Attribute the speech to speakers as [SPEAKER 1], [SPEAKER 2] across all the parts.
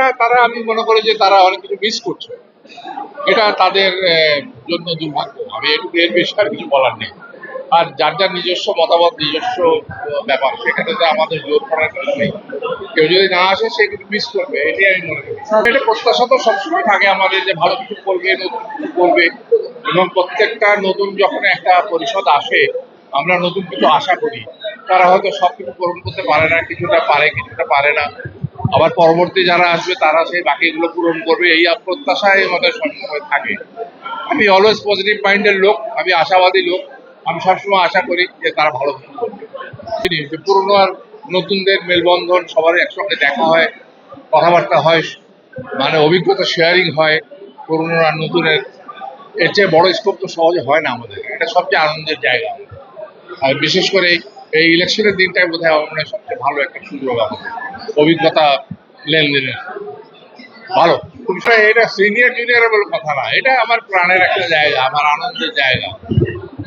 [SPEAKER 1] এটা তারা, আমি মনে করি যে তারা অনেক কিছু মিস করছে। এটা তাদের জন্য দুর্ভাগ্য। আমি একটু এর বেশি আর কিছু বলার নেই। আর যার যার নিজস্ব মতামত, নিজস্ব ব্যাপার সেখানে তো আমাদের জোর করার কিছু নেই। কেউ যদি না আসে, সে কিন্তু মিস করবে, এটাই আমি মনে করি। এটা প্রত্যাশা তো সবসময় থাকে আমাদের যে ভালো কিছু করবে, নতুন কিছু করবে। এবং প্রত্যেকটা নতুন যখন একটা পরিষদ আসে, আমরা নতুন কিছু আশা করি। তারা হয়তো সব কিছু পূরণ করতে পারে না, কিছুটা পারে কিছুটা পারে না। আবার পরবর্তী যারা আসবে, তারা সেই বাকিগুলো পূরণ করবে। এই প্রত্যাশায় আমাদের সবসময় থাকে। আমি অলওয়েজ পজিটিভ মাইন্ডের লোক, আমি আশাবাদী লোক। আমি সবসময় আশা করি যে তারা ভালো করবে। পুরনো আর নতুনদের মেলবন্ধন সবার একসঙ্গে দেখা হয়, কথাবার্তা হয় মানে অভিজ্ঞতা শেয়ারিং হয় পুরনো আর নতুনের। এর চেয়ে বড় স্কোপ তো সহজে হয় না আমাদের। এটা সবচেয়ে আনন্দের জায়গা। আর বিশেষ করে এই ইলেকশনের দিনটাই বোধ হয় আমার সবচেয়ে ভালো একটা সুযোগ আমাদের। অভিজ্ঞতা লেনদেনের। ভালো। বিষয় এটা সিনিয়র জুনিয়র বলে কথা না। এটা আমার প্রাণের একটা জায়গা আমার আনন্দের জায়গা।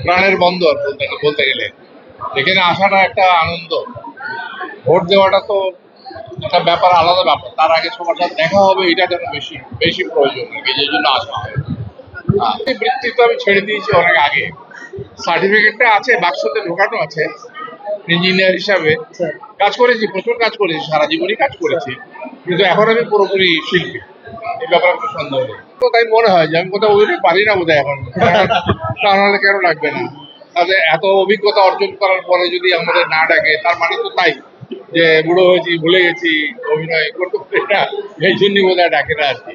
[SPEAKER 1] প্রাণের বন্দর বলতে বলতে গেলে। এখানে আসাটা একটা আনন্দ। ভোট দেওয়াটা তো একটা ব্যাপার আলাদা ব্যাপার। তার আগে সবার সাথে দেখা হবে এটা যেন বেশি বেশি প্রয়োজন আর কি যে জন্য আসা হয়। হ্যাঁ, বৃত্তি তো আমি ছেড়ে দিয়েছি অনেক আগে। সার্টিফিকেটটা আছে বাক্সতে ঢোকানো আছে। ইঞ্জিনিয়ার হিসাবে কাজ করেছি প্রচুর কাজ করেছি সারা জীবনই কাজ করেছি। কিন্তু এখন আমি পুরোপুরি শিল্পী। এই ব্যাপারে কোনো সন্দেহ নেই। তো তাই মনে হয় যে আমি কোথাও ওইটা পারি না বোধহয় এখন। তা নাহলে কেন লাগবে না? তাহলে এত অভিজ্ঞতা অর্জন করার পরে যদি আমাদের না ডাকে তার মানে তো তাই যে বুড়ো হয়েছি ভুলে গেছি অভিনয় করতে না এই জন্যই বোধ হয় ডাকে না আর কি।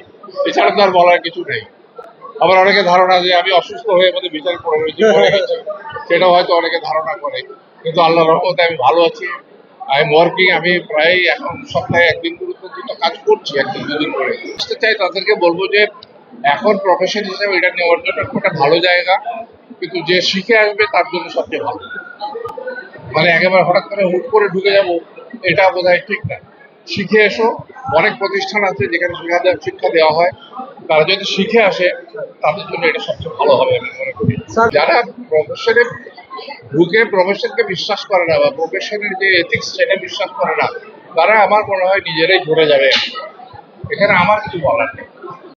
[SPEAKER 1] এছাড়া তো আর বলার কিছু নেই। আবার অনেকে ধারণা যে আমি অসুস্থ হয়ে মধ্যে বিচার পড়ে রয়েছি সেটাও হয়তো অনেকে ধারণা করে। কিন্তু আল্লাহ রহমতে আমি ভালো আছি। আই এম ওয়ার্কিং আমি প্রায় এখন সপ্তাহে একদিন গুরুত্বপূর্ণ কাজ করছি একদিন দুদিন করে। বুঝতে চাই তাদেরকে বলব যে এখন প্রফেশন হিসেবে এটা নেওয়ার জন্য একটা ভালো জায়গা কিন্তু যে শিখে আসবে তার জন্য সবচেয়ে ভালো। মানে একেবারে হঠাৎ করে হুট করে ঢুকে যাব এটা বোধ ঠিক না। শিখে এসো অনেক প্রতিষ্ঠান আছে যেখানে শিক্ষা দেওয়া শিক্ষা দেওয়া হয়। তারা যদি শিখে আসে তাদের জন্য এটা সবচেয়ে ভালো হবে আমি মনে করি। যারা প্রফেশনে ঢুকে প্রফেশনকে বিশ্বাস করে না বা প্রফেশনের যে এথিক্স সেটা বিশ্বাস করে না, তারা আমার মনে হয় নিজেরাই ঝরে যাবে। এখানে আমার কিছু বলার নেই।